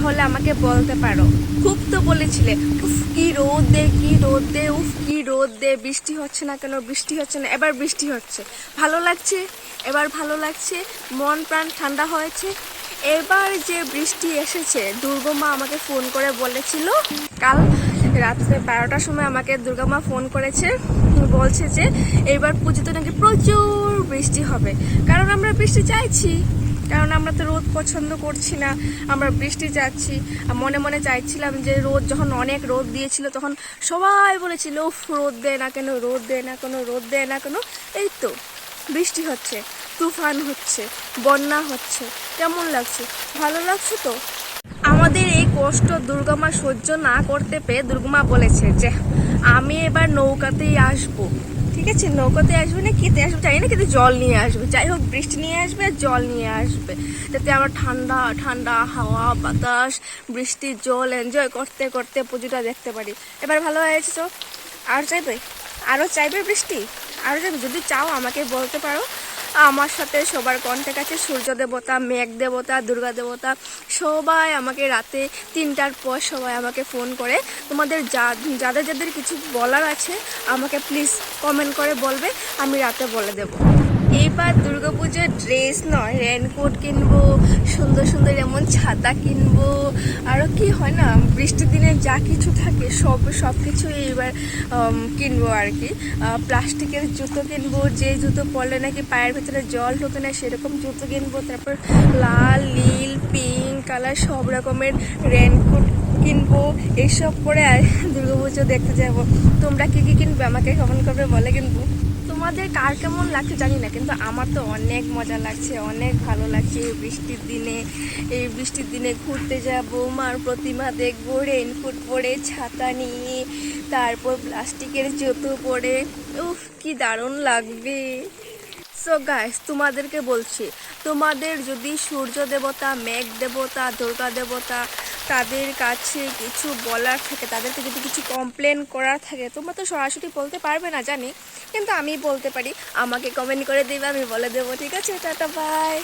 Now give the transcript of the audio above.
বলতে পারো। খুব তো বলেছিলে, উফ, কি রোদ দে, কি রোদ দে, উফ, কি রোদ দে, বৃষ্টি হচ্ছে না কেন, বৃষ্টি হচ্ছে না, এবার বৃষ্টি হচ্ছে। ভালো লাগছে? এবার ভালো লাগছে? মন প্রাণ ঠান্ডা হয়েছে? এবার যে বৃষ্টি এসেছে, দুর্গমা আমাকে ফোন করে বলেছিল, কাল রাত্রে বারোটার সময় আমাকে দুর্গামা ফোন করেছে, বলছে যে, এবার পুজোতে নাকি প্রচুর বৃষ্টি হবে। কারণ আমরা বৃষ্টি চাইছি। কারণ আমরা তো রোদ পছন্দ করছি না। আমরা বৃষ্টি চাচ্ছি। মনে মনে চাইছিলাম যে রোদ যখন অনেক রোদ দিয়েছিল তখন সবাই বলেছিল রোদ দেয় না কেন, রোদ দেয় না কেন, রোদ দেয় না কেন। এই তো বৃষ্টি হচ্ছে, তুফান হচ্ছে, বন্যা হচ্ছে। কেমন লাগছে? ভালো লাগছে তো? আমাদের এই কষ্ট দুর্গামা সহ্য না করতে পেরে দুর্গমা বলেছে যে, আমি এবার নৌকাতেই আসব। ঠিক আছে, নৌকাতে আসবে না কেতে আসবে চাই না, কিন্তু জল নিয়ে আসবে। যাই হোক, বৃষ্টি নিয়ে আসবে আর জল নিয়ে আসবে। যাতে আমরা ঠান্ডা ঠান্ডা হাওয়া, বাতাস, বৃষ্টির জল এনজয় করতে করতে পুজোটা দেখতে পারি। এবার ভালো হয়েছে তো আর চাইবে? আরও চাইবে বৃষ্টি? আরও চাইবে? যদি চাও, আমাকে বলতে পারো। আমার সাথে সবার কন্ট্যাক্ট আছে, সূর্য দেবতা, মেঘ দেবতা, দুর্গা দেবতা। সবাই আমাকে রাতে তিনটার পর সবাই আমাকে ফোন করে। তোমাদের যা, যাদের যাদের কিছু বলার আছে, আমাকে প্লিজ কমেন্ট করে বলবে, আমি রাতে বলে দেবো। এইবার দুর্গাপুজোর ড্রেস নয় রেনকোট কিনবো, সুন্দর সুন্দর এমন ছাতা কিনবো। আরও কি হয় না, বৃষ্টির দিনে যা কিছু থাকে, সব সব কিছু এইবার কিনবো আর কি। প্লাস্টিকের জুতো কিনবো, যে জুতো পরলে নাকি পায়ের ভেতরে জল ঢোকে না, সেরকম জুতো কিনবো। তারপর লাল, নীল পিঙ্ক কালার সব রকমের রেনকোট কিনবো। এইসব পরে আর দুর্গাপুজো দেখতে যাব। তোমরা কী কী কিনবে? আমাকে কমেন্ট করবে, বলে কিনবো। তোমাদের কার কেমন লাগছে জানি না, কিন্তু আমার তো অনেক মজা লাগছে, অনেক ভালো লাগছে এই বৃষ্টির দিনে। এই বৃষ্টির দিনে ঘুরতে যাব, মার প্রতিমা দেখব রেনকোট পরে, ছাতা নিয়ে, তারপর প্লাস্টিকের জুতো পরে। উফ, কি দারুণ লাগবে। সো গাইস তোমাদেরকে বলছি, তোমাদের যদি সূর্য দেবতা, মেঘ দেবতা, দুর্গা দেবতা তাদের কাছে কিছু বলার থাকে, তাদেরকে যদি কিছু কমপ্লেন করার থাকে, তোমরা তো সরাসরি বলতে পারবে না, জানি। কিন্তু আমি বলতে পারি, আমাকে কমেন্ট করে দেবে, আমি বলে দেবো, ঠিক আছে, টাটা বাই